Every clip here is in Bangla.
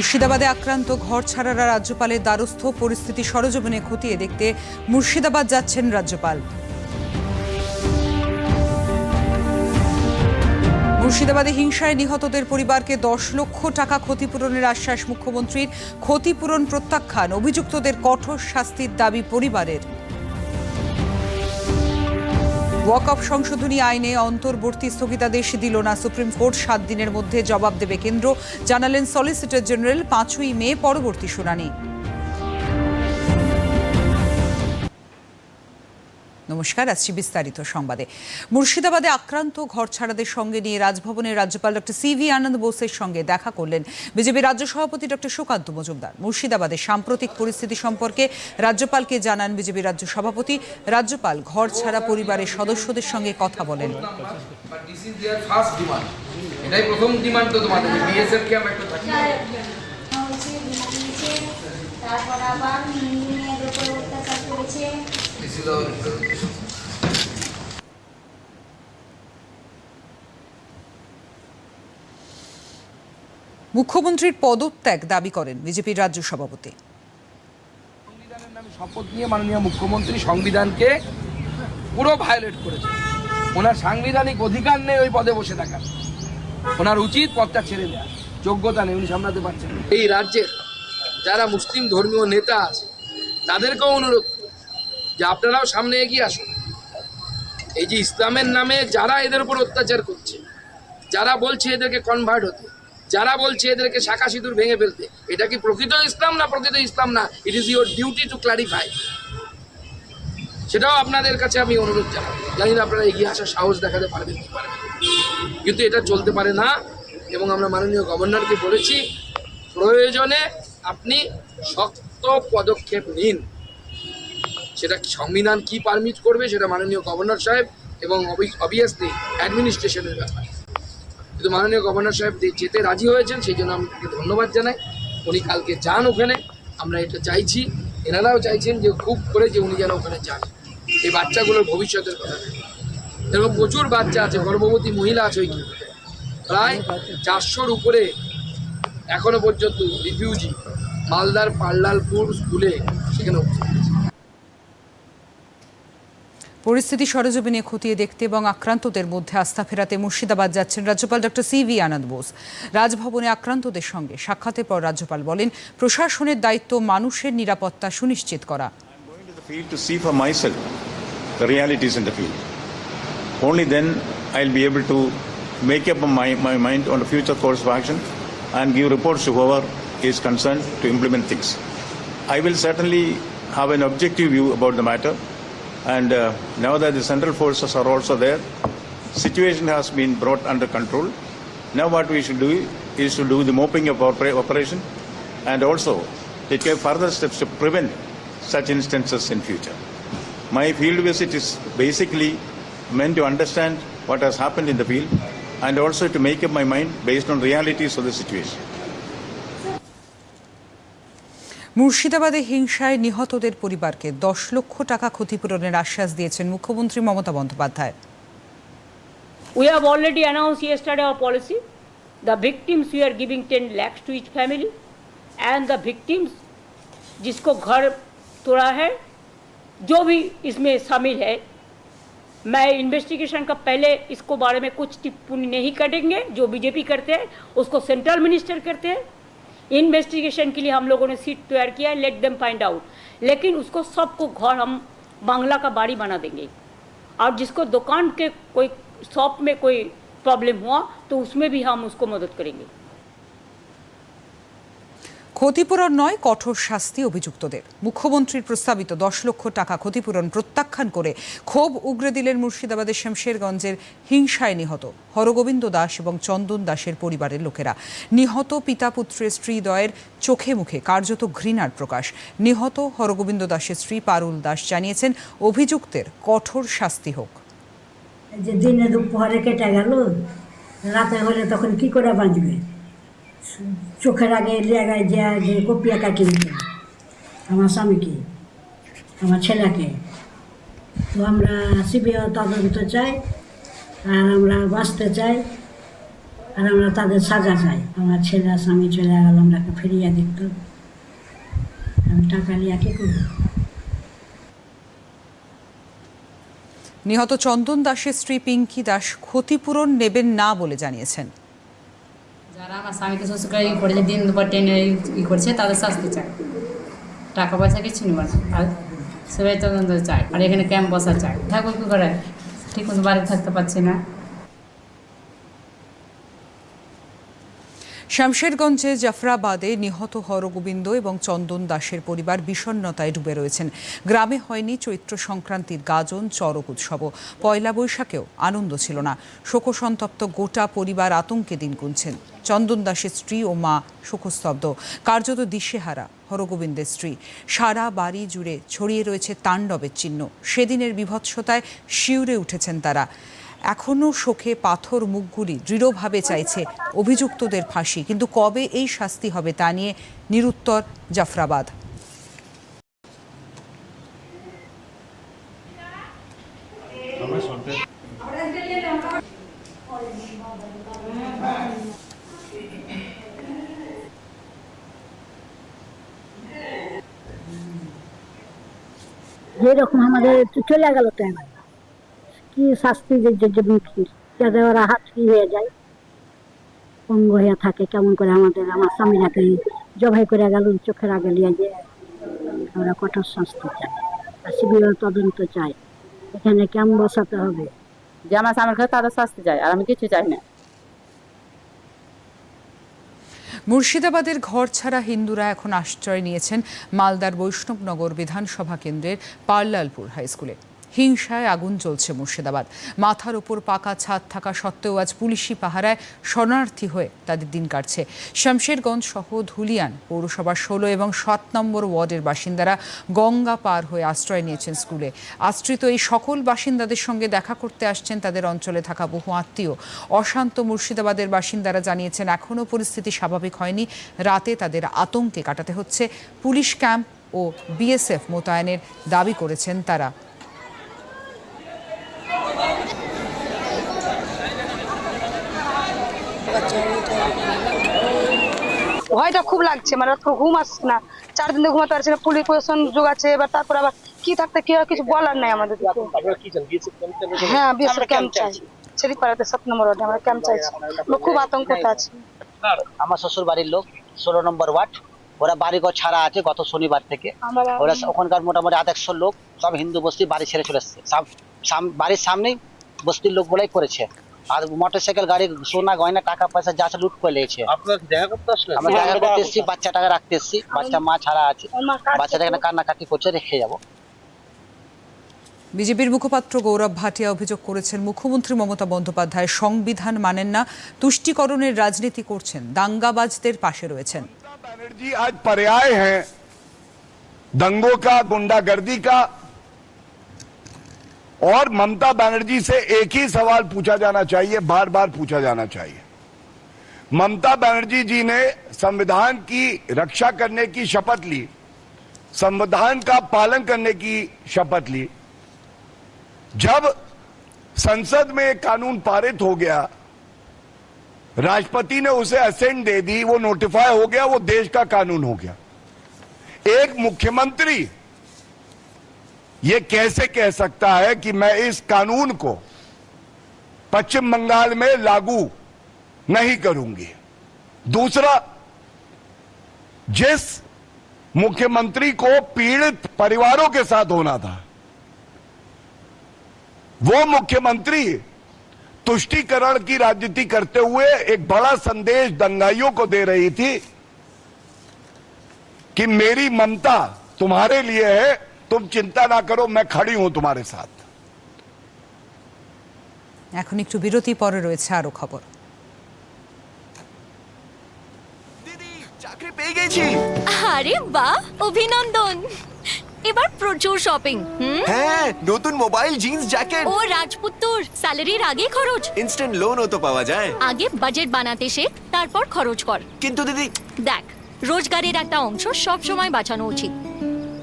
মুর্শিদাবাদে আক্রান্ত ঘর ছাড়ারা রাজ্যপালের দ্বারস্থ পরিস্থিতি সরজমিনে খতিয়ে দেখতে মুর্শিদাবাদ যাচ্ছেন রাজ্যপাল। মুর্শিদাবাদে হিংসায় নিহতদের পরিবারকে দশ লক্ষ টাকা ক্ষতিপূরণের আশ্বাস মুখ্যমন্ত্রীর। ক্ষতিপূরণ প্রত্যাখ্যান, অভিযুক্তদের কঠোর শাস্তির দাবি পরিবারের। ওয়াকআপ সংশোধনী আইনে অন্তর্বর্তী স্থগিতাদেশ দিল না। সুপ্রিম কোর্ট সাত দিনের মধ্যে জবাব দেবে কেন্দ্র। জানালেন সলিসিটর জেনারেল পাঁচই মে পরবর্তী শুনানি। নমস্কার আসছি বিস্তারিত সংবাদে। মুর্শিদাবাদে আক্রান্ত ঘরছাড়াদের সঙ্গে নিয়ে রাজভবনের রাজ্যপাল ডক্টর সি ভি আনন্দ বোসের সঙ্গে দেখা করলেন বিজেপি রাজ্য সভাপতি ডক্টর সুকান্ত মজুমদার। মুর্শিদাবাদে সাম্প্রতিক পরিস্থিতি সম্পর্কে রাজ্যপালকে জানান বিজেপি রাজ্য সভাপতি। রাজ্যপাল ঘর ছাড়া পরিবারের সদস্যদের সঙ্গে কথা বলেন। এটাই প্রথম ডিমান্ড তো তোমাদের বিএসএফ একটা থাকে। তারপর আবার উপর অত্যাচার করেছে। মুখ্যমন্ত্রীর পদত্যাগ দাবি করেন বিজেপির রাজ্য সভাপতি। সংবিধানের নামে শপথ নিয়ে মাননীয় মুখ্যমন্ত্রী সংবিধানকে পুরো ভায়োলেট করেছে। ওনার সাংবিধানিক অধিকার নেই ওই পদে বসে থাকার। ওনার উচিত পদটা ছেড়ে দেওয়া। যোগ্যতা নেই উনি সামলাতে পারছেন এই রাজ্যের যারা মুসলিম ধর্মীয় নেতা আছে তাদেরকেও অনুরোধ যে আপনারাও সামনে এগিয়ে আসুন। এই যে ইসলামের নামে যারা এদের উপর অত্যাচার করছে, যারা বলছে এদেরকে কনভার্ট হতে, যারা বলছে এদেরকে শাখা সিঁদুর ভেঙে ফেলতে, এটা কি প্রকৃত ইসলাম না প্রকৃত ইসলাম না? It is your duty to clarify সেটাও আপনাদের কাছে আমি অনুরোধ জানাই জানি না আপনারা এগিয়ে আসার সাহস দেখাতে পারবেন পারবেন কিন্তু এটা চলতে পারে না, এবং আমরা মাননীয় গভর্নরকে বলেছি, প্রয়োজনে আপনি শক্ত পদক্ষেপ নিন। সেটা সংবিধান কি পারমিট করবে সেটা মাননীয় গভর্নর সাহেব এবং অবভিয়াসলি অ্যাডমিনিস্ট্রেশনের ব্যাপার কিন্তু মাননীয় গভর্নর সাহেব যেতে রাজি হয়েছেন, সেই জন্য আমি তাকে ধন্যবাদ জানাই উনি কালকে যান ওখানে আমরা এটা চাইছি এনারাও চাইছেন যে খুব করে যে উনি যেন ওখানে যান এই বাচ্চাগুলোর ভবিষ্যতের কথা। এরকম প্রচুর বাচ্চা আছে, গর্ভবতী মহিলা আছে ওই। প্রায় চারশোর উপরে এখনও পর্যন্ত রিফিউজি মালদার পাল্লালপুর স্কুলে সেখানে। পরিস্থিতি সরজমিনে খতিয়ে দেখতে এবং আক্রান্তদের মধ্যে আস্থা ফেরাতে মুর্শিদাবাদ যাচ্ছেন রাজ্যপাল doctor C V Ananda Bose রাজভবনে আক্রান্তদের সঙ্গে সাক্ষাতের পর রাজ্যপাল বলেন প্রশাসনের দায়িত্ব মানুষের নিরাপত্তা সুনিশ্চিত করা the realities in the field. Only then I'll be able to make up my, my mind on the future course of action and give reports to whoever is concerned to implement things. I will certainly have an objective view about the matter and uh, now that the central forces are also there, situation has been brought under control. Now what we should do is to do the mopping up opera- operation and also take further steps to prevent such instances in future. My field visit is basically meant to understand what has happened in the field and also to make up my mind based on realities of the situation. মুর্শিদাবাদে হিংসায় নিহতদের পরিবারকে দশ লক্ষ টাকা ক্ষতিপূরণের আশ্বাস দিয়েছেন মুখ্যমন্ত্রী Mamata Bandyopadhyay We have already announced yesterday our policy. The victims we are giving 10 lakhs to each family and the victims जिसको घर तोड़ा है जो भी इसमें शामिल है मैं इन्वेस्टिगेशन का पहले इसको बारे में कुछ टिप्पणी नहीं करेंगे जो बीजेपी करते हैं उसको सेंट्रल मिनिस्टर करते हैं इन्वेस्टिगेशन के लिए हम लोगों ने सीट तैयार किया है लेट देम फाइंड आउट लेकिन उसको सबको घर हम बांग्ला का बाड़ी बना देंगे। और जिसको दुकान के कोई शॉप में कोई प्रॉब्लम हुआ तो उसमें भी हम उसको मदद करेंगे। ক্ষতিপূরণ নয়, কঠোর শাস্তি অভিযুক্তদের। মুখ্যমন্ত্রীর প্রস্তাবিত দশ লক্ষ টাকা ক্ষতিপূরণ প্রত্যাখ্যান করে ক্ষোভ উগরে দিলেন মুর্শিদাবাদের শমশেরগঞ্জের হিংসায় নিহত হরগোবিন্দ দাস এবং চন্দন দাসের পরিবারের লোকেরা। নিহত পিতা পুত্রের স্ত্রীদ্বয়ের চোখে মুখে কার্যত ঘৃণার প্রকাশ। নিহত হরগোবিন্দ দাসের স্ত্রী পারুল দাস জানিয়েছেন, অভিযুক্তের কঠোর শাস্তি হোক। যে দিনে দুপুরে কেটে গেল, রাতে হলে তখন কি করে বাঁচবে? চোখের আগে লেগায় যে যে কপিয়া কাটি আমার স্বামীকে, আমার ছেলেকে। তো আমরা সিবিআই তদন্ত চাই, আর আমরা বাঁচতে চাই, আর আমরা তাদের সাজা চাই। আমার ছেলে, স্বামী চলে গেল আমরাকে ফিরিয়ে দিত আমি টাকা নিয়ে কি করব? নিহত চন্দন দাসের স্ত্রী পিঙ্কি দাস ক্ষতিপূরণ নেবেন না বলে জানিয়েছেন। যারা আমার স্বামীকে শ্বশুরকে ই করেছে, দিন দুপুর টেনে ই করছে, তাদের শাস্তি চাই। টাকা পয়সা কিছু নেবার আর সবাই তদন্ত চায় আর এখানে ক্যাম্প বসা চায় থাকব কী করে? ঠিক মতো বাড়িতে থাকতে পারছি না। শামশেরগঞ্জে জাফরাবাদে নিহত হরগোবিন্দ এবং চন্দন দাসের পরিবার বিষণ্ণতায় ডুবে রয়েছেন। গ্রামে হয়নি চৈত্র সংক্রান্তির গাজন, চরক উৎসবও। পয়লা বৈশাখেও আনন্দ ছিল না। শোকসন্তপ্ত গোটা পরিবার আতঙ্কে দিন গুনছেন। চন্দন দাসের স্ত্রী ও মা শোকস্তব্ধ। কার্যত দিশেহারা হরগোবিন্দের স্ত্রী। সারা বাড়ি জুড়ে ছড়িয়ে রয়েছে তাণ্ডবের চিহ্ন। সেদিনের বিভৎসতায় শিউরে উঠেছেন তারা। এখনও শোকে পাথর মুখগুলি দৃঢ়ভাবে চাইছে অভিযুক্তদের ফাঁসি। কিন্তু কবে এই শাস্তি হবে তা নিয়ে নিরুত্তর জাফরাবাদ। যেরকম আমাদের চলে গেল এবার। কি শাস্তি যে যাতে ওরা হাত কি হয়ে যায়। পঙ্গ হয়ে থাকে কেমন করে আমাদের আমার স্বামীরাকে জবাই করে গেল চোখের আগে নিয়ে যে আমরা কঠোর শাস্তি চাই। আর সিবিআই তদন্ত চাই। এখানে কেমন বসাতে হবে? যে আমার স্বামীর খায় তাদের শাস্তি চাই আর আমি কিছু চাই না। মুর্শিদাবাদের ঘর ছাড়া হিন্দুরা এখন আশ্রয় নিয়েছেন মালদার বৈষ্ণবনগর বিধানসভা কেন্দ্রের পার্লালপুর হাই স্কুলে হিংসায় আগুন জ্বলছে মুর্শিদাবাদ। মাথার ওপর পাকা ছাদ থাকা সত্ত্বেও আজ পুলিশি পাহারায় শরণার্থী হয়ে তাদের দিন কাটছে। শামশেরগঞ্জ সহ ধুলিয়ান পৌরসভার ষোলো এবং সাত নম্বর ওয়ার্ডের বাসিন্দারা গঙ্গা পার হয়ে আশ্রয় নিয়েছেন স্কুলে। আশ্রিত এই সকল বাসিন্দাদের সঙ্গে দেখা করতে আসছেন তাদের অঞ্চলে থাকা বহু আত্মীয়। অশান্ত মুর্শিদাবাদের বাসিন্দারা জানিয়েছেন, এখনও পরিস্থিতি স্বাভাবিক হয়নি। রাতে তাদের আতঙ্কে কাটাতে হচ্ছে। পুলিশ ক্যাম্প ও বিএসএফ মোতায়েনের দাবি করেছেন তারা। ভয়টা খুব লাগছে মানে রাত ঘুম আসছে না। চার দিন ধরে ঘুমাতে পারছি না পুলিশ প্রশাসন যোগাচ্ছে এবার তারপর আবার কি থাকতে কি কিছু বলার নাই আমাদের হ্যাঁ বিএসএফ ক্যাম্প চাই। সেদিক পাড়াতে সাত নম্বর ওয়ার্ডে আমরা ক্যাম্প চাইছি খুব আতঙ্কতে আছি। আমার শ্বশুর বাড়ির লোক ষোলো নম্বর ওয়ার্ড। ওরা বাড়িঘর ছাড়া আছে গত শনিবার থেকে। ওরা ওখানকার মোটামুটি আধ একশো লোক সব হিন্দু বস্তি বাড়ি ছেড়ে চলে এসছে। বাড়ির সামনেই বস্তির লোকগুলাই করেছে আর মোটর সাইকেল গাড়ি সোনা গয়না টাকা পয়সা যা আছে লুট করে লেগেছে আমরা দেখা করতে এসেছি বাচ্চাটাকে রাখতে এসেছি বাচ্চা মা ছাড়া আছে বাচ্চাটা এখানে কান্নাকাটি করছে রেখে যাবো বিজেপির মুখপাত্র গৌরব ভাটিয়া অভিযোগ করেছেন মুখ্যমন্ত্রী মমতা বন্দ্যোপাধ্যায় সংবিধান মানেন না তুষ্টিকরণের রাজনীতি করছেন দাঙ্গাবাজদের পাশে রয়েছেন बनर्जी आज पर्याय है दंगों का गुंडागर्दी का और ममता बनर्जी से एक ही सवाल पूछा जाना चाहिए, बार बार पूछा जाना चाहिए। ममता बनर्जी जी ने संविधान की रक्षा करने की शपथ ली, संविधान का पालन करने की शपथ ली। जब संसद में एक कानून पारित हो गया, राष्ट्रपति ने उसे असेंट दे दी, वो नोटिफाई हो गया, वो देश का कानून हो गया। एक मुख्यमंत्री ये कैसे कह सकता है कि मैं इस कानून को पश्चिम बंगाल में लागू नहीं करूँगी? दूसरा, जिस मुख्यमंत्री को पीड़ित परिवारों के साथ होना था, वो मुख्यमंत्री तुष्टीकरण की राजनीति करते हुए एक बड़ा संदेश दंगाइयों को दे रही थी कि मेरी ममता तुम्हारे लिए है तुम चिंता ना करो मैं खड़ी हूं तुम्हारे साथ এখন একটু বিরতি পরে রয়েছে আরও খবর চাকরি পেয়ে গেছি আরে বাহ অভিনন্দন এবার প্রচুর শপিং হুম হ্যাঁ নতুন মোবাইল জিন্স জ্যাকেট ও রাজপুত্তর স্যালারির আগে খরচ ইনস্ট্যান্ট লোনও তো পাওয়া যায় আগে বাজেট বানাতে শেখ তারপর খরচ কর কিন্তু দিদি দেখ রোজগারের একটা অংশ সব সময় বাঁচানো উচিত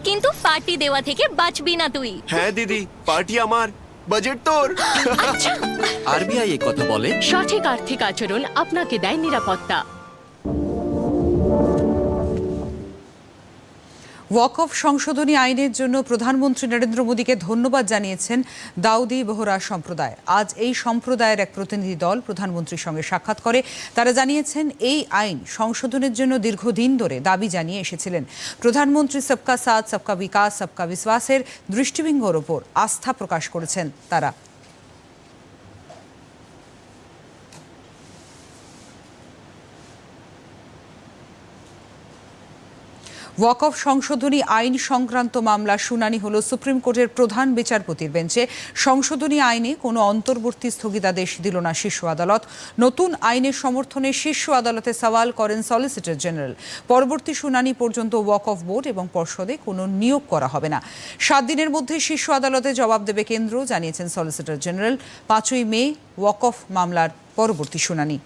কিন্তু পার্টি দেওয়া থেকে বাঁচবি না তুই। হ্যাঁ দিদি পার্টি আমার। বাজেট তোর। আরবিআই এ কথা বলে। সঠিক আর্থিক আচরণ আপনাকে দেয় নিরাপত্তা। ওয়াকফ সংশোধনী আইনের জন্য প্রধানমন্ত্রী নরেন্দ্র মোদীকে ধন্যবাদ জানিয়েছেন দাউদি বোহরা সম্প্রদায়। আজ এই সম্প্রদায়ের এক প্রতিনিধি দল প্রধানমন্ত্রীর সঙ্গে সাক্ষাৎ করে। তারা জানিয়েছেন, এই আইন সংশোধনের জন্য দীর্ঘদিন ধরে দাবি জানিয়ে এসেছিলেন। প্রধানমন্ত্রী সবকা সাথ, সবকা বিকাশ, সবকা বিশ্বাসের দৃষ্টিভঙ্গির ওপর আস্থা প্রকাশ করেছেন তারা। ওয়াকফ সংশোধনী আইন সংক্রান্ত মামলা শুনানি হলো সুপ্রিম কোর্টের প্রধান বিচারপতির বেঞ্চে। সংশোধনী আইনে কোনো অন্তর্বর্তী স্থগিতাদেশ দিল না শীর্ষ আদালত। নতুন আইনের সমর্থনে শীর্ষ আদালতে সওয়াল করেন সলিসিটর জেনারেল পরবর্তী শুনানি পর্যন্ত ওয়াকফ বোর্ড এবং পর্ষদে কোনো নিয়োগ করা হবে না। সাত দিনের মধ্যে শীর্ষ আদালতে জবাব দেবে কেন্দ্র, জানিয়েছেন সলিসিটর জেনারেল পাঁচই মে ওয়াকফ মামলার পরবর্তী শুনানি।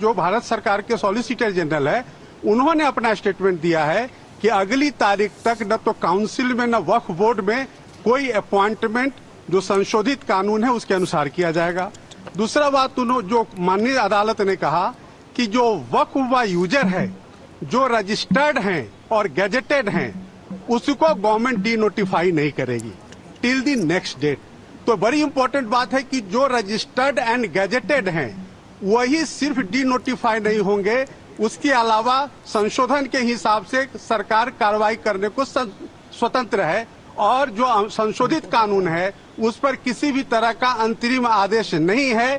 जो भारत सरकार के सॉलिसिटर जनरल है, उन्होंने अपना स्टेटमेंट दिया है कि अगली तारीख तक न तो काउंसिल में, न वक्फ बोर्ड में कोई अपॉइंटमेंट जो संशोधित कानून है, उसके अनुसार किया जाएगा। दूसरा बात उन्होंने जो माननीय अदालत ने कहा कि जो वक्फ व यूज़र है, जो रजिस्टर्ड हैं और गैजेटेड हैं, उसको गवर्नमेंट डी नोटिफाई नहीं करेगी। टिल दी नेक्स्ट डेट तो बड़ी इंपॉर्टेंट बात है कि जो रजिस्टर्ड एंड गैजेटेड हैं वही सिर्फ़ डी नोटिफाई नहीं होंगे। उसके अलावा संशोधन के हिसाब से सरकार कार्रवाई करने को स्वतंत्र है और जो संशोधित कानून है, उस पर किसी भी तरह का अंतरिम आदेश नहीं है।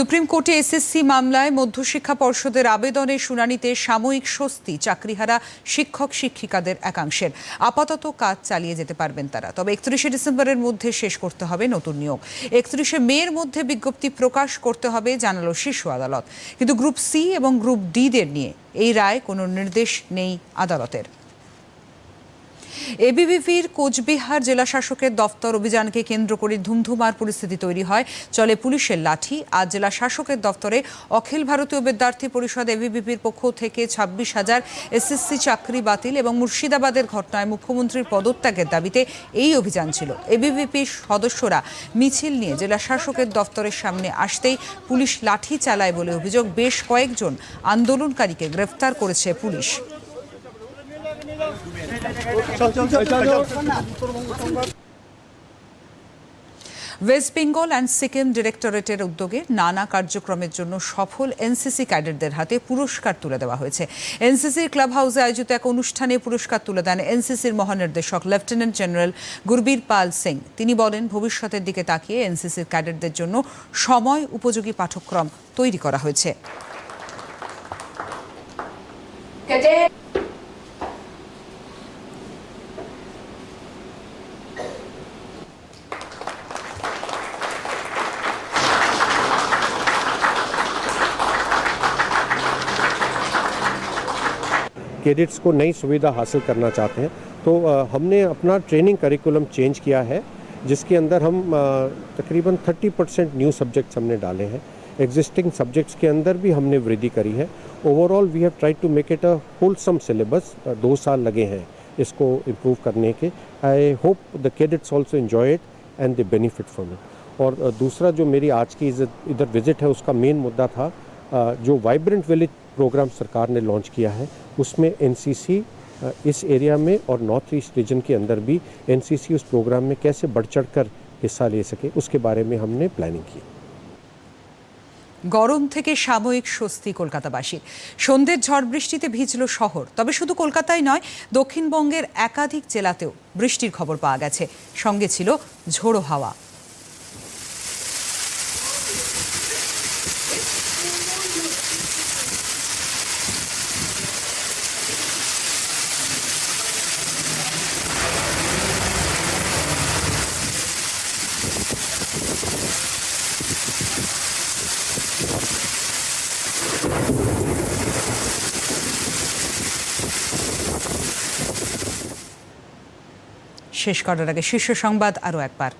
সুপ্রিম কোর্টে এসএসসি মামলায় মধ্যশিক্ষা পর্ষদের আবেদনের শুনানিতে সাময়িক স্বস্তি, চাকরিহারা শিক্ষক, শিক্ষিকাদের একাংশের। আপাতত কাজ চালিয়ে যেতে পারবেন তারা। তবে একত্রিশে ডিসেম্বরের মধ্যে শেষ করতে হবে নতুন নিয়োগ। একত্রিশে মের মধ্যে বিজ্ঞপ্তি প্রকাশ করতে হবে, জানালো শীর্ষ আদালত। কিন্তু গ্রুপ সি এবং গ্রুপ ডি দের নিয়ে এই রায় কোনো নির্দেশ নেই আদালতের। এবিভিপির কোচবিহার জেলা শাসকের দফতর অভিযানকে কেন্দ্র করে ধুমধুমার পরিস্থিতি তৈরি হয়। চলে পুলিশের লাঠি। আজ জেলা শাসকের দফতরে অখিল ভারতীয় বিদ্যার্থী পরিষদ এবিভিপির পক্ষ থেকে ছাব্বিশ হাজার এসএসসি চাকরি বাতিল এবং মুর্শিদাবাদের ঘটনায় মুখ্যমন্ত্রীর পদত্যাগের দাবিতে এই অভিযান ছিল। এবিভিপির সদস্যরা মিছিল নিয়ে জেলা শাসকের দফতরের সামনে আসতেই পুলিশ লাঠি চালায় বলে অভিযোগ। বেশ কয়েকজন আন্দোলনকারীকে গ্রেফতার করেছে police. West Bengal and Sikkim ডিরেক্টরেটের উদ্যোগে নানা কার্যক্রমের জন্য সফল এনসিসি ক্যাডেটদের হাতে পুরস্কার তুলে দেওয়া হয়েছে। এনসিসির ক্লাব হাউসে আয়োজিত এক অনুষ্ঠানে পুরস্কার তুলে দেন এনসিসির মহানির্দেশক লেফটেন্যান্ট জেনারেল গুরবীর পাল সিং তিনি বলেন, ভবিষ্যতের দিকে তাকিয়ে এনসিসির ক্যাডেটদের জন্য সময় উপযোগী পাঠ্যক্রম তৈরি করা হয়েছে। कैडेट्स को नई सुविधा हासिल करना चाहते हैं। तो हमने अपना ट्रेनिंग करिकुलम चेंज किया है, जिसके अंदर हम तकरीबन 30 परसेंट न्यू सब्जेक्ट्स हमने डाले हैं। एग्जिस्टिंग सब्जेक्ट्स के अंदर भी हमने वृद्धि करी है। Overall we have try to make it a wholesome syllabus दो साल लगे हैं इसको इम्प्रूव करने के। I hope the cadets also enjoy it and they benefit from it और दूसरा जो मेरी आज की इधर विज़िट है, उसका मेन मुद्दा था जो वाइब्रेंट विलेज प्रोग्राम सरकार ने लॉन्च किया है उसमें एनसीसी इस एरिया में और नॉर्थ ईस्ट रीजन के अंदर भी एनसीसी उस प्रोग्राम में कैसे बढ़ चढ़ कर हिस्सा ले सके उसके बारे में हमने प्लानिंग की গরম থেকে সাময়িক স্বস্তি কলকাতাবাসীর সন্ধ্যের ঝড় বৃষ্টিতে ভিজল শহর তবে শুধু কলকাতায় নয় দক্ষিণবঙ্গের একাধিক জেলাতেও বৃষ্টির খবর পাওয়া গেছে সঙ্গে ছিল ঝোড়ো হাওয়া শেষ করার আগে শীর্ষ সংবাদ আরও একবার।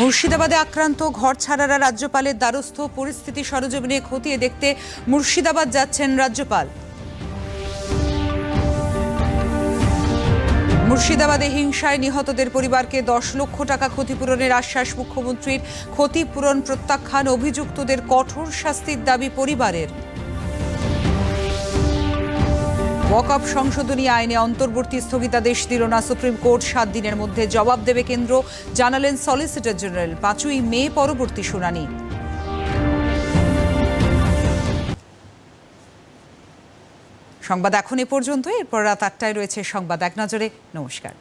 মুর্শিদাবাদে আক্রান্ত ঘর ছাড়ারা রাজ্যপালের দ্বারস্থ পরিস্থিতি সরজমিনে খতিয়ে দেখতে মুর্শিদাবাদ যাচ্ছেন রাজ্যপাল। মুর্শিদাবাদে হিংসায় নিহতদের পরিবারকে দশ লক্ষ টাকা ক্ষতিপূরণের আশ্বাস মুখ্যমন্ত্রীর। ক্ষতিপূরণ প্রত্যাখ্যান অভিযুক্তদের কঠোর শাস্তির দাবি পরিবারের। ওয়াকআপ সংশোধনী আইনে অন্তর্বর্তী স্থগিতাদেশ দিল না সুপ্রিম কোর্ট। সাত দিনের মধ্যে জবাব দেবে কেন্দ্র। জানালেন সলিসিটর জেনারেল পাঁচই মে পরবর্তী শুনানি। সংবাদ এখন এ পর্যন্ত এরপর রাত আটটায় রয়েছে সংবাদ। এক নজরে নমস্কার।